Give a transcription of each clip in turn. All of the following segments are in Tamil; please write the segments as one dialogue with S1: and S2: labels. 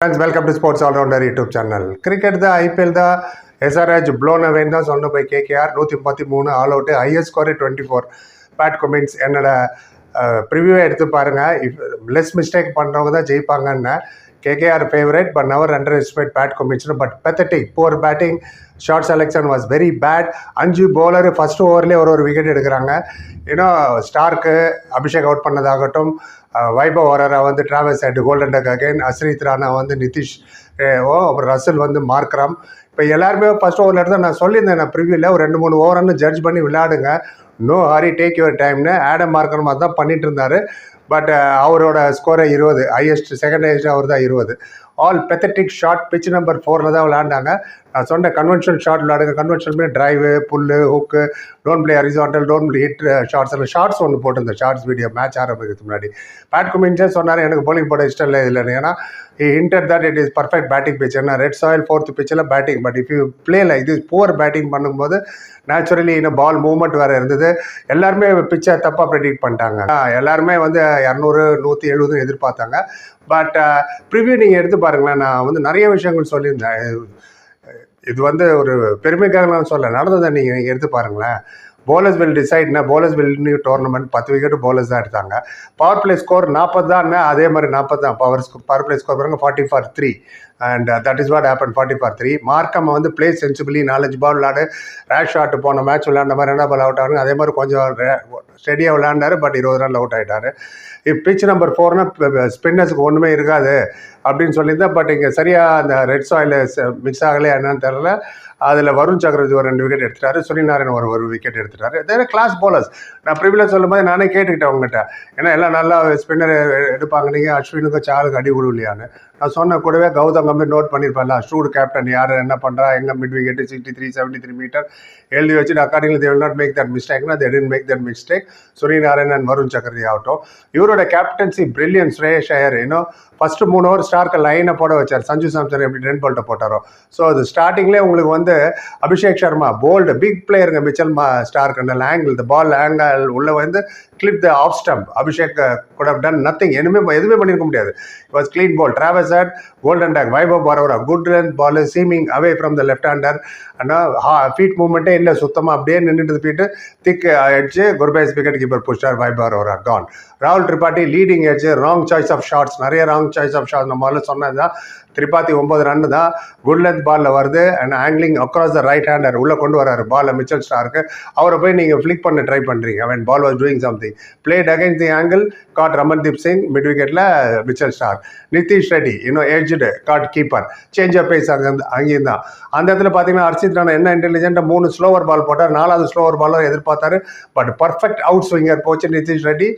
S1: Friends welcome to sports all rounder YouTube channel cricket தான் ஐபிஎல் தான் எஸ்ஆர்ஹெச் ப்ளோன் அவேன் தான் சொன்ன போய் கேகேஆர் நூற்றி முப்பத்தி மூணு all out highest score twenty four Pat Cummins என்னோட ப்ரிவியூவை எடுத்து பாருங்கள் இஃப் லெஸ் மிஸ்டேக் பண்ணுறவங்க தான் ஜெயிப்பாங்கன்னு. KKR favourite but never under expect Pat கொமின்ஸ்னு but pathetic poor batting shot selection was very bad அஞ்சு பவுலர் ஃபர்ஸ்ட் ஓவர்லேயே ஒரு ஒரு விக்கெட் எடுக்கிறாங்க. இன்னும் ஸ்டார்க்கு அபிஷேக் அவுட் பண்ணதாகட்டும். வைபவ் ஓரரா வந்து Travis at golden duck again அஸ்ரீத் Rana வந்து நிதிஷ் ஓ அப்புறம் ரசல் வந்து மார்க்ராம் இப்போ எல்லாருமே ஃபர்ஸ்ட் ஓவரில் இருந்தால் நான் சொல்லியிருந்தேன் நான் ப்ரிவியூவில் ஒரு ரெண்டு மூணு ஓவர்னு ஜட்ஜ் பண்ணி விளையாடுங்க. நோ ஹரி டேக் யுவர் டைம்னு ஆடம் மார்க்கர் மாதிரி தான் பண்ணிட்டு இருந்தார். பட் அவரோட ஸ்கோரை இருபது. ஹையஸ்ட் செகண்ட் ஹையஸ்ட் அவர் தான் இருபது. All pathetic short pitch number ஃபோரில் தான் விளாண்டாங்க நான் சொன்ன conventional shot விளாடுங்க conventional drive pull hook don't play horizontal don't play hit shots எல்லாம் ஷார்ட்ஸ் ஒன்று போட்டிருந்தேன். ஷார்ட்ஸ் வீடியோ மேட்ச் ஆரம்பிக்கிறதுக்கு முன்னாடி. பேட் குமின்ஸே சொன்னார் எனக்கு போலிங் போட இஷ்டம் இல்லை இல்லைன்னு ஏன்னா inter that it is perfect batting pitch ஏன்னா ரெட் சாயில் ஃபோர்த் பிச்சில் batting but if you play like poor batting பண்ணும்போது நேச்சுரலி இன்னும் பால் மூவ்மெண்ட் வேறு இருந்தது. எல்லாருமே பிச்சை தப்பாக ப்ரெடிக்ட் பண்ணிட்டாங்க. எல்லாருமே வந்து இரநூறு நூற்றி எழுபது எதிர்பார்த்தாங்க. பட் ப்ரிவியூ நீங்கள் எடுத்து பாருங்களேன். நான் வந்து நிறைய விஷயங்கள் சொல்லியிருந்தேன். இது வந்து ஒரு பெருமைக்காக நான் சொல்ல நடந்ததை நீங்கள் எடுத்து பாருங்களேன். போலர்ஸ் வில் டிசைட்னா போலர்ஸ் வில் நியூ டோர்னமெண்ட் பத்து விக்கெட் போலர்ஸ் தான் எடுத்தாங்க. பவர் பிளே ஸ்கோர் நாற்பது தான் அதே மாதிரி நாற்பது தான். பவர் பவர் பிளே ஸ்கோர் பாருங்க forty four three and that is what happen forty four three Markram வந்து பிளே சென்சிபிளி நாலஞ்சு பால் விளாடு ரேஷ் ஷாட் போன மேட்ச் விளாண்ட மாதிரி என்ன பால் அவுட் ஆகுங்க அதே மாதிரி கொஞ்சம் ஸ்டெடியாக விளாண்டாரு பட் இருபது ரன் அவுட் ஆகிட்டாரு இப்போ பிச் நம்பர் ஃபோர்னா ஸ்பின்னர்ஸுக்கு ஒன்றுமே இருக்காது. அப்படின்னு சொல்லியிருந்தேன் பட் இங்கே சரியாக அந்த ரெட் சாயில் மிக்ஸ் ஆகலையா என்னன்னு தெரில அதில் வருண் சக்கரவர்த்தி ஒரு ரெண்டு விக்கெட் எடுத்துட்டாரு சுனிநாராயண் ஒரு ஒரு விக்கெட் எடுத்துட்டாரு. அதே கிளாஸ் போலர்ஸ் நான் ப்ரிவிலேஜ் சொல்லும் போது நானே கேட்டுக்கிட்டேன் அவங்ககிட்ட ஏன்னா எல்லாம் நல்லா ஸ்பின்னர் எடுப்பாங்க. நீங்கள் அஸ்வினுக்கும் சாலுக்கு அடி விடுவில்லையான்னு நான் சொன்ன கூடவே கௌதம் கம்பீர் நோட் பண்ணியிருப்பேன்ல ஸ்டூட் கேப்டன் யார் என்ன பண்ணுறா எங்கே mid wicket sixty three seventy three metre எழுதி வச்சுட்டு accordingly they will not make that மிஸ்டேக்னா they tend make that mistake Sunil Narine and Varun Chakravarthy ஆகட்டும். இவரோட கேப்டன்சி பிரில்லியன் ஸ்ரேஷ் ஐயர் இன்னும் ஃபர்ஸ்ட் மூணு ஓவர் ஸ்டார்க்கு லைனை போட வச்சார். சஞ்சு சாம்சன் எப்படி ரென் பால்ட்ட போட்டாரோ. ஸோ அது ஸ்டார்டிங்லேயே உங்களுக்கு வந்து அபிஷேக் சர்மா போல்டு பிக் பிளேயருங்க மிச்சல் மா ஸ்டார்க் அந்த ஆங்கிள் த பால் ஆங்கிள் உள்ள வந்து clip the off stump Abhishek could have done nothing எதுவுமே எதுவுமே பண்ணியிருக்க முடியாது. Was clean ball travels at golden duck Vaibhav Arora good length ball seaming away from the left hander ஆனால் ஃபீட் மூவ்மெண்ட்டே இல்லை. சுத்தமாக அப்படியே நின்றுட்டு போயிட்டு திக் அடிச்சு குர்பேஸ் விக்கெட் கீப்பர் புஷ்டார் வைபர் ஒரு கான் ராகுல் திரிபாட்டி லீடிங் அடிச்சு ராங் சாய்ஸ் ஆஃப் ஷார்ட்ஸ் நிறைய ராங் சாய்ஸ் ஆஃப் ஷார்ட்ஸ் நம்ம சொன்னது தான் திரிபாத்தி ஒன்பது ரன் தான் குட் லென்த் பாலில் வருது. And angling across the right hander உள்ளே கொண்டு வராரு பாலில் மிச்சல் ஸ்டாருக்கு அவரை போய் நீங்கள் ஃப்ளிக் பண்ண ட்ரை பண்ணுறீங்க அவன் ball was doing something played against the angle caught Ramandeep Singh mid விக்கெட்டில் Mitchell Starc Nitish Reddy இன்னும் edged caught keeper change of pace அங்கே அங்கேயும் தான். அந்த இடத்துல பார்த்தீங்கன்னா அர்ஷித் ராணா என்ன இன்டெலிஜென்ட்டாக மூணு ஸ்லோவர் பால் போட்டார். நாலாவது ஸ்லோவர் பாலும் எதிர்பார்த்தாரு. பட் பர்ஃபெக்ட் அவுட் ஸ்விங்கர் போச்சு நிதிஷ் ரெட்டி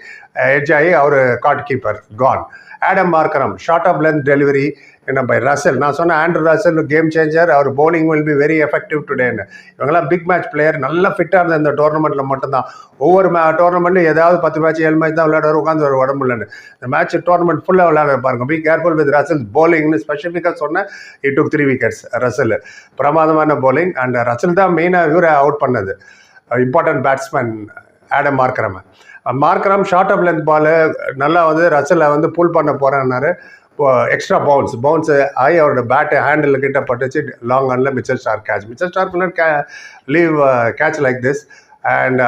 S1: எட்ஜ் ஆகி அவர் caught keeper Khan Aiden Markram short of length delivery என்ன பை ரசல் நான் சொன்ன Andre Russell game changer our bowling will be very effective டுடேன்னு இவங்கெல்லாம் பிக் மேட்ச் பிளேயர் நல்லா ஃபிட்டாக இருந்த இந்த டோர்னமெண்ட்டில் மட்டும்தான். ஒவ்வொரு மே டோர்னமெண்ட்லையும் ஏதாவது பத்து மேட்ச் ஏழு மேட்ச் தான் விளையாடுவார் உட்காந்து ஒரு உடம்புலன்னு இந்த மேட்ச் டோர்னமெண்ட் ஃபுல்லாக விளையாட பாருங்க. பி கேர்ஃபுல் வித் ரசல் போலிங்னு ஸ்பெசிஃபிக்காக சொன்னேன் it took three wickets Russell பிரமாதமான போலிங் அண்ட் ரசல் தான் மெயினாக இவரை அவுட் பண்ணது. Important batsman Aiden Markram Markram short of length ball நல்லா வந்து ரசலை வந்து புல் பண்ண போகிறேன்னாரு எக்ஸ்ட்ரா பவுன்ஸ் பவுன்ஸ் ஆகி அவரோட பேட்டு ஹேண்டில் கிட்ட பட்டுச்சு. Long Ranil Mitchell Starc catch Mitchell Starc K leave catch like this and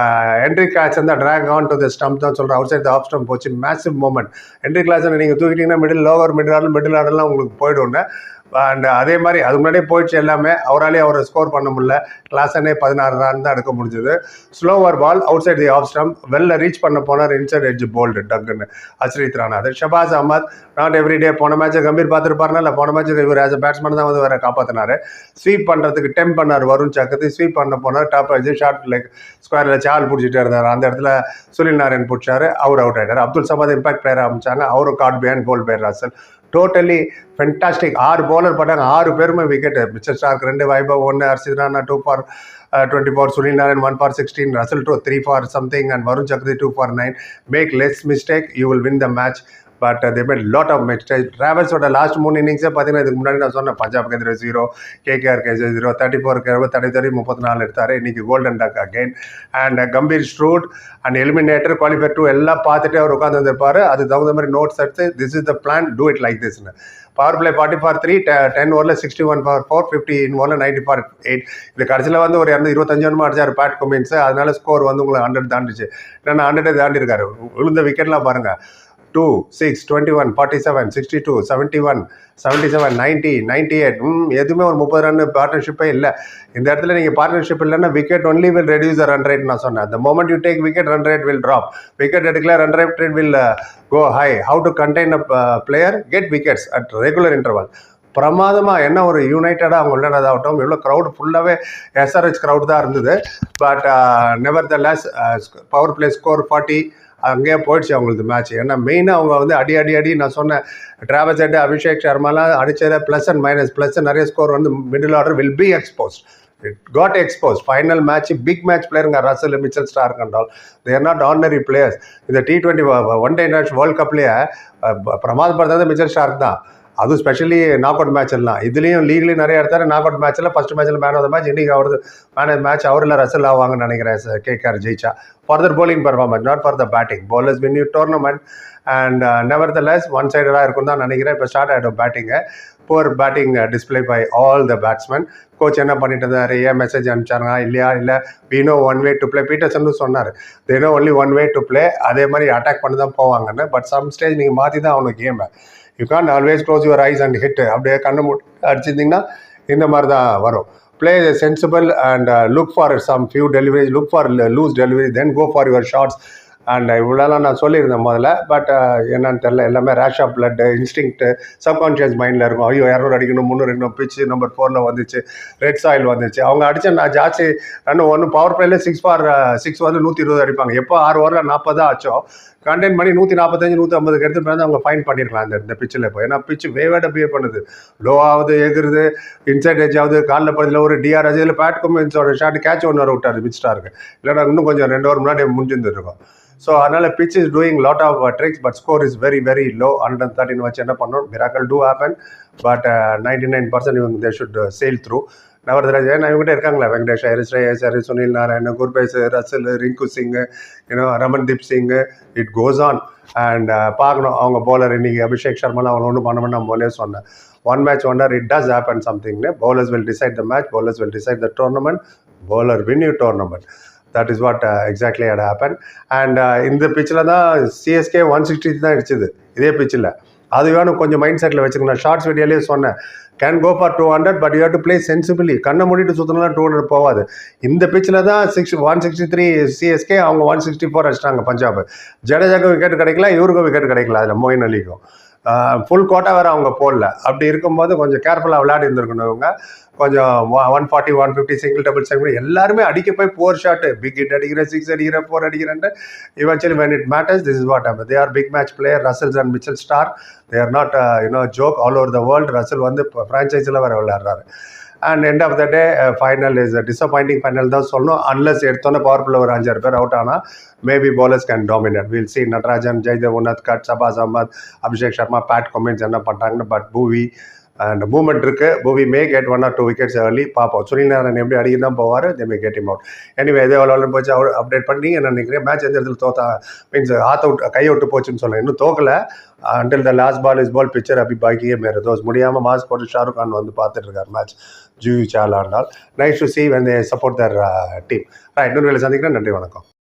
S1: entry catch வந்து track on to the stump தான் சொல்கிறேன் அவுட் சைட் ஆஃப் ஸ்டம்ப் போச்சு. மேசிவ் மூமெண்ட் என்ட்ரி கிளாஸ் நீங்கள் தூக்கிட்டீங்கன்னா மிடில் லோவர் மிடில் ஆடல் மிடில் ஆடலாம் உங்களுக்கு போய்டும்னு அண்ட் அதே மாதிரி அது முன்னாடியே போயிடுச்சு எல்லாமே. அவராலே அவரை ஸ்கோர் பண்ண முடியல. கிளாஸனே பதினாறு ரன் தான் எடுக்க முடிஞ்சது. Slower ball outside the off stump வெளில ரீச் பண்ண போனார் இன்சைட் எட்ஜ் போல்டு டக்குன்னு. அஸ்ரித் ராணா. அது Shahbaz Ahmed. Not every day போன மேட்ச்சை கம்பீர் பார்த்துருப்பாருனா இல்லை போன மேட்ச்சுக்கு இவர் ஆஸ் அ பேட்ஸ்மேன் தான் வந்து வேற காப்பாற்றினாரு ஸ்வீப் பண்ணுறதுக்கு டெம் பண்ணார் வருண் சக்கரத்தி ஸ்வீப் பண்ண போனார். டாப் அடிச்சு ஷார்ட் லைக் ஸ்கொயரில் சால் பிடிச்சிட்டே இருந்தார். அந்த இடத்துல சுனில் நாராயண் பிடிச்சார். அவர் அவுட் ஆகிட்டார் அப்துல் சமாத் இம்பாக்ட் பிளேயர் ஆரம்பிச்சாங்க அவரும் கார்ட் பியான் கோல் பேர் ராசல் டோட்டலி ஃபென்டாஸ்டிக் ஆறு பவுலர் போட்டாங்க. ஆறு பேருமே விக்கெட் மிச்சர் ஸ்டார்க் ரெண்டு வைபவ் ஒன்று Harshit Rana two for twenty four Sunil Narine one for sixteen Russell two three for something and Varun Chakravarthy two for nine make less mistake you will win the match but they made lot of mistake டிராவல்ஸோட last மூணு இன்னிங்ஸே பார்த்தீங்கன்னா இதுக்கு முன்னாடி நான் சொன்னேன் பஞ்சாப் கேந்திர zero KKR K J zero thirty four thirty thirty முப்பத்தி நாலு எடுத்தார். இன்னைக்கு golden duck again and Gambhir ஸ்ட்ரூட் and eliminator qualify two எல்லாம் பார்த்துட்டு அவர் உட்காந்து வந்திருப்பார். அது தகுந்த மாதிரி நோட்ஸ் எடுத்து this is the plan do it like திஸ்னு power play forty for three ten ஓவரில் sixty one for four fifty in ஓவரில் நைன்டி ஃபார் எயிட் இது கடைசியில் வந்து ஒரு இரநூத்தி இருபத்தஞ்சு ஒன்று அடிச்சார் பேட் கொமின்ஸ் அதனால ஸ்கோர் வந்து உங்களுக்கு ஹண்ட்ரட் தாண்டிச்சு. ஏன்னா ஹண்ட்ரடே தாண்டி இருக்காரு விழுந்த விக்கெட்லாம் பாருங்கள் two six twenty one forty seven sixty two seventy one seventy seven ninety ninety eight எதுவுமே ஒரு முப்பது ரன் பார்ட்னர்ஷிப்பே இல்லை. இந்த இடத்துல நீங்கள் பார்ட்னர்ஷிப் இல்லைன்னா wicket only will reduce run rate நான் சொன்னேன். அந்த moment you take wicket run rate will drop wicket எடுக்கல run rate will uh, go high how to contain a uh, get wickets at regular interval பிரமாதமாக என்ன ஒரு யுனைட்டடாக அவங்க உள்ளனதாகட்டும் இவ்வளோ க்ரௌட் ஃபுல்லாகவே எஸ்ஆர்ஹெச் க்ரௌட் தான் இருந்தது. But nevertheless power play score forty அங்கேயே போயிடுச்சு அவங்களுக்கு மேட்ச் ஏன்னா மெயினாக அவங்க வந்து அடி அடி அடி நான் சொன்னேன். டிராவல்ஸ் ஹெட் அபிஷேக் சர்மாலாம் அடித்ததை ப்ளஸ் அண்ட் மைனஸ் ப்ளஸ் நிறைய ஸ்கோர் வந்து middle order will be expose it got expose final match big match பிளேயருங்க Russell Mitchell Starc கண்டால். தேர் நாட் ஆர்டினரி பிளேயர்ஸ் இந்த T twenty one day international world கப்லேயே பிரமாதப்படுறது மிச்சல் ஸ்டார்க் தான். அதுவும் ஸ்பெஷலி நாக் அவுட் மேட்ச் எல்லாம். இதுலேயும் லீக்லேயும் நிறைய எடுத்தார் நாக் அவுட் மேட்ச்சில் ஃபஸ்ட் மேட்ச்சில் மேன் ஆஃப் த மேட்ச் இன்னைக்கு அவரது மேன் ஆஃப் மேட்ச் அவரில் ரசல் ஆவாங்கன்னு நினைக்கிறேன் கேகேஆர் ஜெயிச்சா. For bowling performance not for the batting bowlers win you tournament and nevertheless one சைடடாக இருக்கும் தான் நினைக்கிறேன். இப்போ ஸ்டார்ட் ஆகிடும் batting poor batting display by all the batsman coach என்ன பண்ணிட்டு இருந்தார்? ஏன் மெசேஜ் அனுப்பிச்சாருங்க இல்லையா? இல்லை வீணோ one way to play Pietersen சொன்னார். தேனோ only one way to play அதே மாதிரி அட்டாக் பண்ணி தான் போவாங்கன்னு. பட் சம் ஸ்டேஜ் நீங்கள் மாற்றி தான் அவனுக்கு கேமை you can't always close your eyes and hit அப்படியே கண்ணை மூட்டு அடிச்சிருந்தீங்கன்னா இந்த மாதிரி தான் வரும் play sensible and look for some few delivery look for loose delivery then go for your shots and இவ்வளோலாம் நான் சொல்லியிருந்தேன் முதல்ல பட் uh, என்னன்னு தெரில எல்லாமே rush of blood instinct subconscious மைண்டில் இருக்கும். ஐயோ இரநூறு அடிக்கணும் முந்நூறு அடிக்கணும் பிச்சு நம்பர் ஃபோரில் வந்துச்சு ரெட் சாயில் வந்துச்சு. அவங்க அடித்த நான் ஜாஸ்தி ரெண்டு ஒன்று பவர் பிளேல சிக்ஸ் ஃபார் சிக்ஸ் வந்து நூற்றி இருபது அடிப்பாங்க. எப்போ ஆறு ஓவரில் நாற்பதா ஆச்சோ கண்டெயின் பண்ணி நூற்றி நாற்பத்தஞ்சு நூற்றி ஐம்பதுக்கு எடுத்து பிறந்து அவங்க ஃபைன் பண்ணிருக்கலாம் அந்த இந்த பிச்சில் இப்போ ஏன்னா பிச்சு வேவேட பிஹேவ் பண்ணுது. லோ ஆகுது எகுறது இன்சைட் எஜ் ஆகுது காலில் பதில் ஒரு டிஆர் இதில் பேட் கமின்ஸோட ஷாட் கேட்ச் ஒன்று வர விட்டாரு பிச் இல்லைன்னா இன்னும் கொஞ்சம் ரெண்டு ஓவர் முன்னாடி முடிஞ்சிருந்துருக்கும் ஸோ அதனால் pitch is doing lot of tricks but score is very very low hundred thirteen வச்சு என்ன பண்ணணும் miracle to happen but ninety nine percent இவங்க தே ஷுட் சேல் த்ரூ நவரத்ராஜ் ஏன்னா இவங்ககிட்ட இருக்காங்களா Venkatesh Iyer Shreyas Iyer Sunil Narine Gurbaz Russell Rinku Singh you know Ramandeep Singh it goes on and பார்க்கணும் அவங்க பவுலர் இன்னைக்கு அபிஷேக் சர்மாலாம் அவங்க ஒன்றும் பண்ண நான் முதலே சொன்னேன். One match winner it does happen சம்திங்னு bowlers will decide the match bowlers will decide the tournament bowler win you tournament that is what exactly at happen and இந்த பிச்சில் தான் சிஎஸ்கே ஒன் சிக்ஸ்டி தான் அடிச்சது. இதே பிச்சில் அது வேணும் கொஞ்சம் மைண்ட் செட்டில் வச்சுக்கணும் ஷார்ட்ஸ் வீடியோலேயே சொன்னேன். Can go for two hundred but you to play sensibly கண்ணை மூடிட்டு சுற்றினா டூ ஹண்ட்ரட் போகாது இந்த பிச்சில் தான் six one sixty three CSK அவங்க ஒன் சிக்ஸ்டி ஃபோர் அடிச்சிட்டாங்க பஞ்சாப். ஜடேஜாக்கு விக்கெட் கிடைக்கல இவருக்கும் விக்கெட் கிடைக்கல. அதில் மோயின் அலிக்கும். ஃபுல் கோட்டா வேறு அவங்க போடல. அப்படி இருக்கும்போது கொஞ்சம் கேர்ஃபுல்லாக விளையாடி இருந்திருக்கணும் இவங்க. கொஞ்சம் one forty one fifty single double seven எல்லாருமே அடிக்க போய் ஃபோர் ஷாட்டு பிக் ஹிட் அடிக்கிறேன் சிக்ஸ் அடிக்கிறேன் ஃபோர் அடிக்கிறேன் eventually when it matters this is what ஆம் they are big match player Russells and Mitchell Starc they are not you know joke all over the world Russell வந்து ஃப்ரான்ச்சைஸில் வேறு விளையாடுறாரு. And end of the day final is disappointing final தான் சொல்லணும். அன்லஸ் எடுத்தோன்னே பவர்ஃபுல்ல ஒரு அஞ்சாறு பேர் அவுட் ஆனால் maybe bowlers can dominate will see Natarajan Jaydev Unadkat Shahbaz Ahmed Abhishek Sharma Pat Cummins என்ன பண்ணுறாங்கன்னு பட் பூவி அண்ட் மூமெண்ட் இருக்கு. Bhuvi may get one or two wickets early பார்ப்போம் சுனில் எப்படி அடிக்க தான் போவார்? They may get him out anyway எதே எவ்வளோ போச்சு? அவர் அப்டேட் பண்ணி என்ன நினைக்கிறேன் மேட்ச் எந்த இடத்துல தோத்தா? மீன்ஸ் ஆத்த அவுட் கை விட்டு போச்சுன்னு சொன்னேன் இன்னும் தோக்கலை. Until the last ball is ball picture அப்படி பாக்கியே மேலே. தோஸ் முடியாமல் மாஸ் போட்டு ஷாருக் கான் வந்து பார்த்துட்டு இருக்கார் match Juhi Chawla Andal nice to see when they support their team right இன்னொரு வேலை சந்திக்கிறேன். நன்றி வணக்கம்.